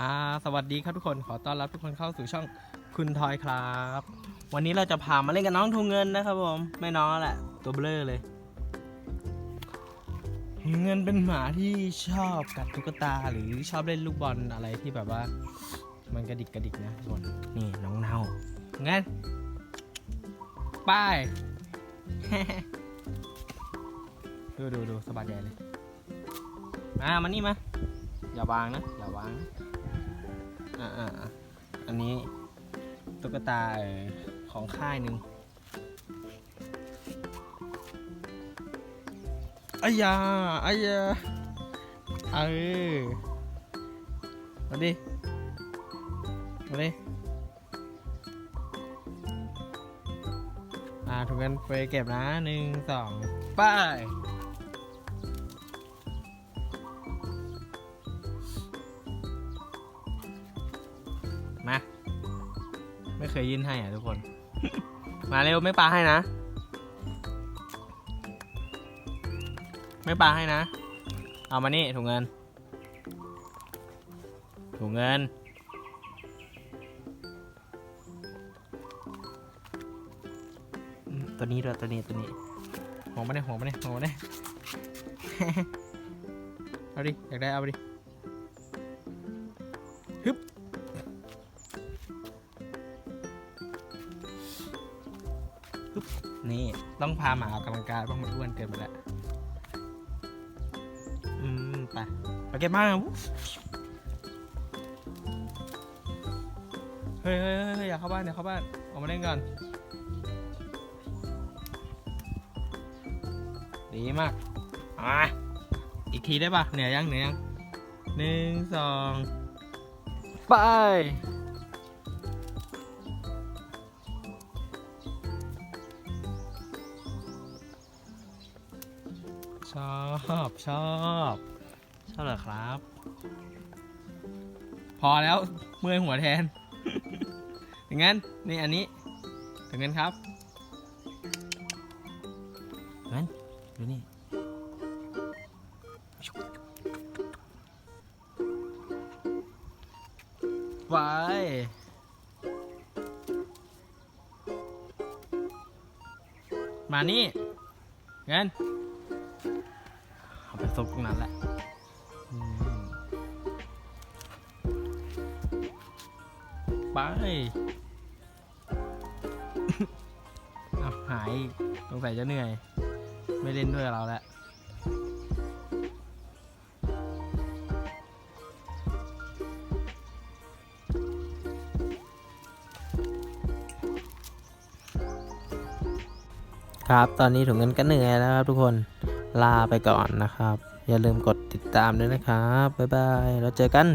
อ่าสวัสดีครับทุกคนขอต้อนรับทุกคนเข้าสู่ช่องคุณทอยครับ วันนี้เราจะพามาเล่นกับน้องทูเงินนะครับผมไม่น้องแหละ ตัวเบลอเลย เงินเป็นหมาที่ชอบกัดตุ๊กตาหรือชอบเล่นลูกบอลอะไรที่แบบว่า มันกระดิกกระดิกนะทุกคนนี่น้องเน่างั้นไป้ายดูดูดูสบายใจเลยมามานี่มาอย่าวางนะ อย่าวางนะ นี้ตุ๊กตาออของค่ายหนึ่งอายาอายาเออมาดิมาดิอ่าถูกกันไปเก็บนะหนึ่งสองไป มา ไม่เคยยื่นให้อะทุกคน มาเร็วไม่ปลาให้นะ ไม่ปลาให้นะ เอามานี่ถุงเงิน ถุงเงิน ตัวนี้ด้วยตัวนี้ตัวนี้ห่วงมาเนี่ยห่วงมาเนี่ยห่วงมาเนี่ย เอาดิ อยากได้เอาไปดิ นี่ต้องพาหมาออกกำลังกายเพราะมันอ้วนเกินไปแล้ว อืม ไปไปเก็บมาเฮ้ยเฮ้ยเฮ้ยเฮ้ยอย่าเข้าบ้านอย่าเข้าบ้าน ออกมาเล่นก่อน ดีมากอะอีกทีได้ปะเหนื่อยยังเหนื่อยยังหนึ่งสองไป ชอบชอบชอบเหรอครับ พอแล้วเมื่อยหัวแทน อย่างงั้นนี่อันนี้ถึงงั้นครับงั้นดูนี่ไว้มานี่งั้น ซุกตรงนั้นแหละอืมไปเอาหายอีกสงสัยจะเหนื่อย ไม่เล่นด้วยกับเราแล้วครับ ตอนนี้ถุงเงินก็เหนื่อยแล้วครับทุกคน ลาไปก่อนนะครับ อย่าลืมกดติดตามด้วยนะครับ บ๊ายบาย แล้วเจอกัน